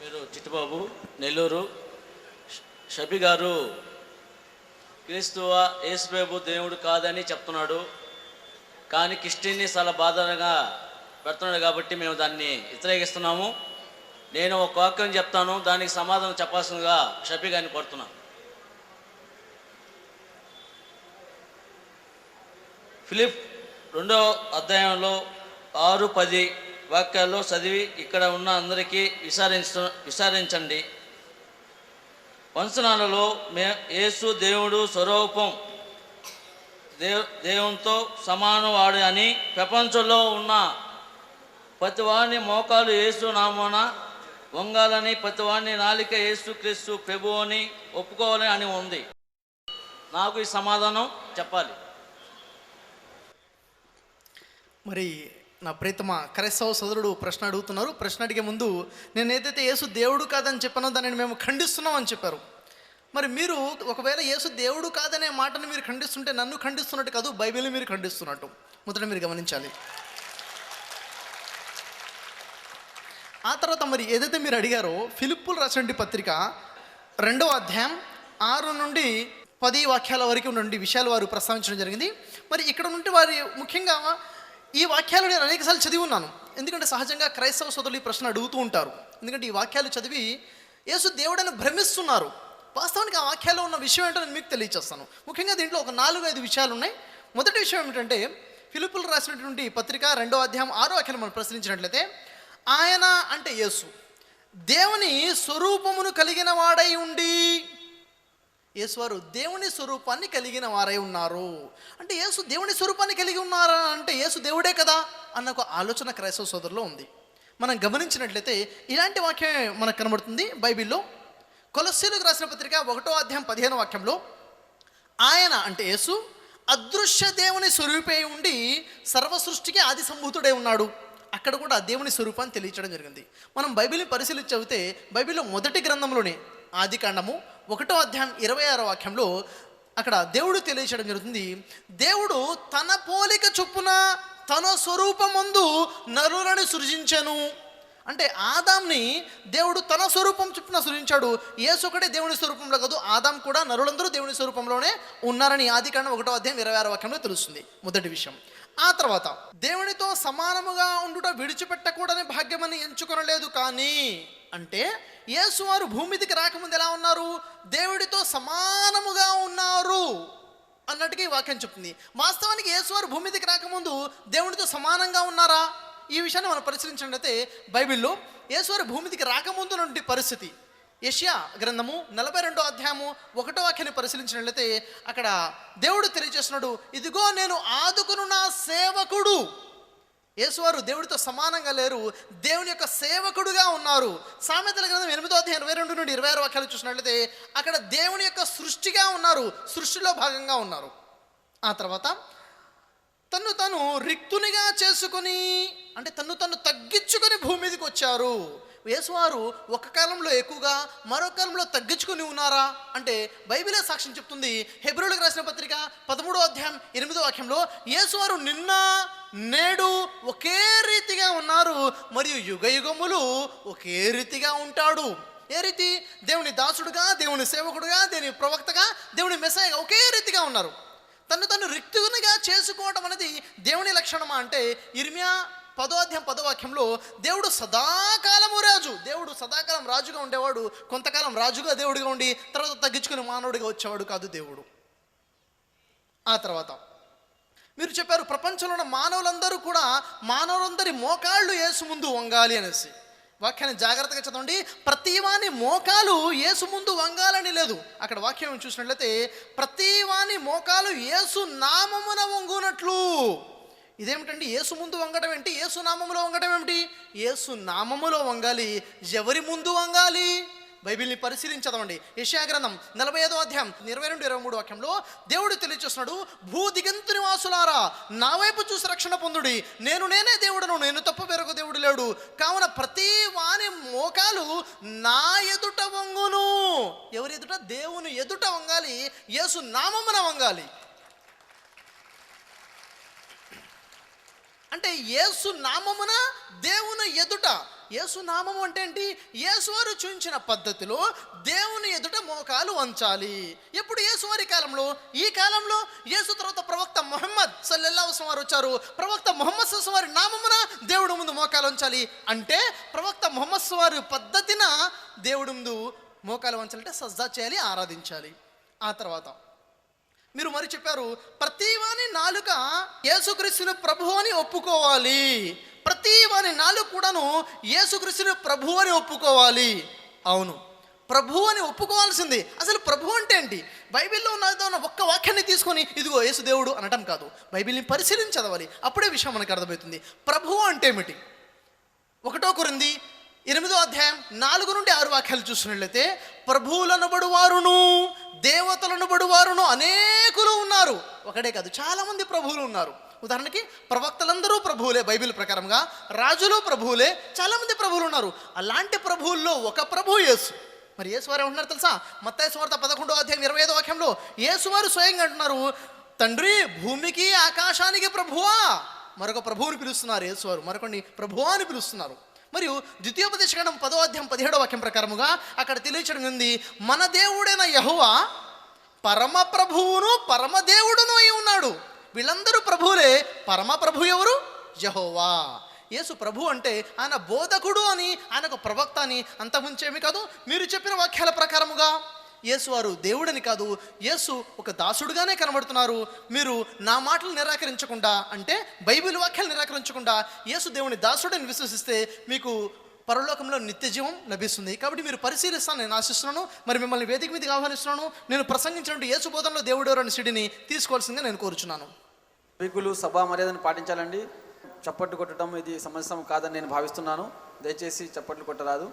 పేరు చిట్టుబాబు నెల్లూరు. షబి గారు క్రీస్తువా యేసుబాబు దేవుడు కాదని చెప్తున్నాడు. కానీ క్రిస్టియన్ని చాలా బాధగా పెడుతున్నాడు కాబట్టి మేము దాన్ని వ్యతిరేకిస్తున్నాము. నేను ఒక వాక్యం చెప్తాను దానికి సమాధానం చెప్పాల్సిందిగా షఫీ గారిని కోరుతున్నాను ఫిలిప్ రెండో అధ్యాయంలో ఆరు పది వాక్యాలు చదివి ఇక్కడ ఉన్న అందరికీ విచారించ విచారించండి. వంశనాలలో మే యేసు దేవుడు స్వరూపం దేవ్ దేవునితో సమానవాడు అని ప్రపంచంలో ఉన్న ప్రతివాని మోకాలు యేసు నామోన వంగాలని ప్రతివాని నాలిక యేసు క్రీస్తు ప్రభు అని ఒప్పుకోవాలని అని ఉంది. నాకు ఈ సమాధానం చెప్పాలి. మరి నా ప్రీతమ క్రైస్తవ సోదరుడు ప్రశ్న అడుగుతున్నారు. ప్రశ్న అడిగే ముందు నేను ఏదైతే యేసు దేవుడు కాదని చెప్పానో దానిని మేము ఖండిస్తున్నాం అని చెప్పారు. మరి మీరు ఒకవేళ యేసు దేవుడు కాదనే మాటను మీరు ఖండిస్తుంటే నన్ను ఖండిస్తున్నట్టు కాదు బైబిల్ని మీరు ఖండిస్తున్నట్టు. మొదట మీరు గమనించాలి. ఆ తర్వాత మరి ఏదైతే మీరు అడిగారో ఫిలిప్పులు రాసినటువంటి పత్రిక రెండవ అధ్యాయం ఆరు నుండి పది వాక్యాల వరకు నుండి విషయాలు వారు ప్రస్తావించడం జరిగింది. మరి ఇక్కడ నుండి వారి ముఖ్యంగా ఈ వాక్యాలు నేను అనేకసార్లు చదివి ఉన్నాను. ఎందుకంటే సహజంగా క్రైస్తవ సోదరులు ఈ ప్రశ్న అడుగుతూ ఉంటారు. ఎందుకంటే ఈ వాక్యాలు చదివి యేసు దేవుడని భ్రమిస్తున్నారు. వాస్తవానికి ఆ వాక్యాల్లో ఉన్న విషయం ఏంటో నేను మీకు తెలియచేస్తాను. ముఖ్యంగా దీంట్లో ఒక నాలుగు ఐదు విషయాలు ఉన్నాయి. మొదటి విషయం ఏమిటంటే ఫిలిపులు రాసినటువంటి పత్రిక రెండో అధ్యాయం ఆరో వాక్యాలు మనం ప్రశ్నించినట్లయితే ఆయన అంటే యేసు. దేవుని స్వరూపమును కలిగిన వాడై ఉండి యేసువారు దేవుని స్వరూపాన్ని కలిగిన వారై ఉన్నారు. అంటే యేసు దేవుని స్వరూపాన్ని కలిగి ఉన్నారా? అంటే యేసు దేవుడే కదా అన్న ఒక ఆలోచన క్రైస్తవ సోదరులో ఉంది. మనం గమనించినట్లయితే ఇలాంటి వాక్యం మనకు కనబడుతుంది బైబిల్లో. కొలస్సీలకు రాసిన పత్రిక ఒకటో అధ్యాయం పదిహేను వాక్యంలో ఆయన అంటే యేసు అదృశ్య దేవుని స్వరూపే ఉండి సర్వ సృష్టికి ఆది సంభూతుడే ఉన్నాడు. అక్కడ కూడా దేవుని స్వరూపాన్ని తెలియచడం జరిగింది. మనం బైబిల్ని పరిశీలించి చదివితే బైబిల్లో మొదటి గ్రంథంలోనే ఆది కాండము ఒకటో అధ్యాయం ఇరవై ఆరో వాక్యంలో అక్కడ దేవుడు తెలియచేయడం జరుగుతుంది. దేవుడు తన పోలిక చొప్పున తన స్వరూపమందు నరులను సృజించను. అంటే ఆదాంని దేవుడు తన స్వరూపం చొప్పున సృజించాడు యేసు ఒకటే దేవుని స్వరూపంలో కాదు ఆదాం కూడా నరులందరూ దేవుని స్వరూపంలోనే ఉన్నారని ఆది కాండం ఒకటో అధ్యాయం ఇరవై ఆరు వాక్యంలో తెలుస్తుంది మొదటి విషయం. ఆ తర్వాత దేవునితో సమానముగా ఉండుట విడిచిపెట్టకూడని భాగ్యమని ఎంచుకొనలేదు కానీ అంటే యేసు వారు భూమిదికి రాకముందు ఎలా ఉన్నారు? దేవుడితో సమానముగా ఉన్నారు అన్నట్టుగా ఈ వాక్యం చెప్తుంది. వాస్తవానికి యేసువారు వారు భూమిదికి రాకముందు దేవుడితో సమానంగా ఉన్నారా? ఈ విషయాన్ని మనం పరిశీలించినట్లయితే బైబిల్లో యేసువారు భూమిదికి రాకముందు నుండి పరిస్థితి. యష్యా గ్రంథము నలభై రెండో అధ్యాయము ఒకటో వాక్యాన్ని పరిశీలించినట్లయితే అక్కడ దేవుడు తెలియజేస్తున్నాడు ఇదిగో నేను ఆదుకును నా సేవకుడు. యేసువారు దేవుడితో సమానంగా లేరు దేవుని యొక్క సేవకుడుగా ఉన్నారు. సామెతల గ్రంథం ఎనిమిదో అధ్యాయం ఇరవై రెండు నుండి ఇరవై ఆరు వాక్యాలు చూసినట్లయితే అక్కడ దేవుని యొక్క సృష్టిగా ఉన్నారు సృష్టిలో భాగంగా ఉన్నారు. ఆ తర్వాత తను తను రిక్తునిగా చేసుకొని అంటే తను తను తగ్గించుకొని భూమి మీదకి వచ్చారు. యేసువారు ఒక కాలంలో ఎక్కువగా మరో కాలంలో తగ్గించుకొని ఉన్నారా? అంటే బైబిలే సాక్ష్యం చెప్తుంది. హెబ్రోలకు రాసిన పత్రిక పదమూడో అధ్యాయం ఎనిమిదో వాక్యంలో యేసువారు నిన్న నేడు ఒకే రీతిగా ఉన్నారు. మరియు యుగ యుగములు ఒకే రీతిగా ఉంటాడు. ఏ రీతి? దేవుని దాసుడుగా దేవుని సేవకుడుగా దేవుని ప్రవక్తగా దేవుని మెసాయిగా ఒకే రీతిగా ఉన్నారు. తను తను రిక్తునిగా చేసుకోవడం అనేది దేవుని లక్షణమా అంటే ఇర్మియా పదో అధ్యాయం పదో వాక్యంలో దేవుడు సదాకాలము రాజు. దేవుడు సదాకాలం రాజుగా ఉండేవాడు కొంతకాలం రాజుగా దేవుడిగా ఉండి తర్వాత తగ్గించుకుని మానవుడిగా వచ్చేవాడు కాదు దేవుడు. ఆ తర్వాత మీరు చెప్పారు ప్రపంచంలో ఉన్న మానవులందరూ కూడా మానవులందరి మోకాళ్ళు వేసు ముందు వంగాలి అనేసి. వాక్యాన్ని జాగ్రత్తగా చదవండి. ప్రతివాని మోకాలు యేసు ముందు వంగాలని లేదు. అక్కడ వాక్యం చూసినట్లయితే ప్రతివాని మోకాలు యేసు నామమున వంగునట్లు. ఇదేమిటండి? యేసు ముందు వంగడం ఏంటి? యేసు నామములో వంగడం ఏమిటి? యేసు నామములో వంగాలి. ఎవరి ముందు వంగాలి? బైబిల్ని పరిశీలించదండి యెషయా నలభై ఐదో అధ్యాయం ఇరవై రెండు ఇరవై మూడు వాక్యంలో దేవుడు తెలియచేస్తున్నాడు భూ దిగంతు నివాసులారా నా వైపు చూసి రక్షణ పొందుడి. నేను నేనే దేవుడను నేను తప్ప వేరొక దేవుడు లేడు. కావున ప్రతి వాని మోకాలు నా ఎదుట వంగును. ఎవరి ఎదుట? దేవుని ఎదుట వంగాలి. యేసు నామమున వంగాలి. అంటే యేసు నామమున దేవుని ఎదుట. యేసు నామము అంటే ఏంటి? యేసువారు చూపించిన పద్ధతిలో దేవుని ఎదుట మోకాలు వంచాలి. ఎప్పుడు యేసువారి కాలంలో? ఈ కాలంలో యేసు తర్వాత ప్రవక్త మొహమ్మద్ సల్లెల్లాహు వారు వచ్చారు. ప్రవక్త మొహమ్మద్ వారి నామమున దేవుడు ముందు మోకాలు వంచాలి. అంటే ప్రవక్త మొహమ్మద్ వారి పద్ధతిన దేవుడు ముందు మోకాలు వంచాలంటే సజ్జా చేయాలి ఆరాధించాలి. ఆ తర్వాత మీరు మరి చెప్పారు ప్రతివాని నాలుక యేసుక్రీస్తుని ప్రభు అని ఒప్పుకోవాలి. ప్రతి వాని నాలుక కూడాను యేసుక్రీస్తుని ప్రభు అని ఒప్పుకోవాలి. అవును. ప్రభు అని ఒప్పుకోవాల్సింది. అసలు ప్రభు అంటే ఏంటి? బైబిల్లో ఉన్నదో ఉన్న ఒక్క వాక్యాన్ని తీసుకొని ఇదిగో యేసు దేవుడు అనటం కాదు. బైబిల్ని పరిశీలించి చదవాలి. అప్పుడే విషయం మనకు అర్థమవుతుంది. ప్రభు అంటే ఏమిటి? ఒకటో కొరింది ఎనిమిదో అధ్యాయం నాలుగు నుండి ఆరు వాక్యాలు చూసినట్లయితే ప్రభువులను వారును దేవతలను బడువారును అనేకులు ఉన్నారు. ఒకటే కాదు చాలామంది ప్రభువులు ఉన్నారు. ఉదాహరణకి ప్రవక్తలందరూ ప్రభువులే బైబిల్ ప్రకారంగా రాజులు ప్రభువులే చాలామంది ప్రభువులు ఉన్నారు. అలాంటి ప్రభువుల్లో ఒక ప్రభు యేసు. మరి యేసువారు ఏమంటున్నారు తెలుసా? మత్తాయి సువార్త పదకొండో అధ్యాయం ఇరవై ఐదో వాక్యంలో యేసువారు స్వయంగా అంటున్నారు తండ్రి భూమికి ఆకాశానికి ప్రభువా. మరొక ప్రభువుని పిలుస్తున్నారు యేసువారు మరొకని ప్రభువా అని పిలుస్తున్నారు. మరియు ద్వితీయోపదేశకడం పదో అధ్యాయం పదిహేడో వాక్యం ప్రకారముగా అక్కడ తెలియచడం ఉంది మన దేవుడైన యహువా పరమ ప్రభువును పరమదేవుడును అయి ఉన్నాడు. వీళ్ళందరూ ప్రభువులే పరమ ప్రభు ఎవరు? యహోవా. యేసు ప్రభు అంటే ఆయన బోధకుడు అని ఆయనకు ప్రవక్త అని అంతకుమించేమి కాదు మీరు చెప్పిన వాక్యాల ప్రకారముగా యేసు వారు దేవుడని కాదు యేసు ఒక దాసుడుగానే కనబడుతున్నారు. మీరు నా మాటలు నిరాకరించకుండా అంటే బైబిల్ వాక్యాలు నిరాకరించకుండా యేసు దేవుని దాసుడని విశ్వసిస్తే మీకు పరలోకంలో నిత్య జీవం లభిస్తుంది. కాబట్టి మీరు పరిశీలిస్తాను నేను ఆశిస్తున్నాను మరి మిమ్మల్ని వేదిక మీదకి ఆహ్వానిస్తున్నాను. నేను ప్రసంగించినట్టు యేసు బోధనలో దేవుడు అనే సిడిని తీసుకోవాల్సిందిగా నేను కోరుచున్నాను. స్పీకులు సభా మర్యాదను పాటించాలండి. చప్పట్లు కొట్టడం ఇది సమస్య కాదని నేను భావిస్తున్నాను. దయచేసి చప్పట్లు కొట్టరాదు.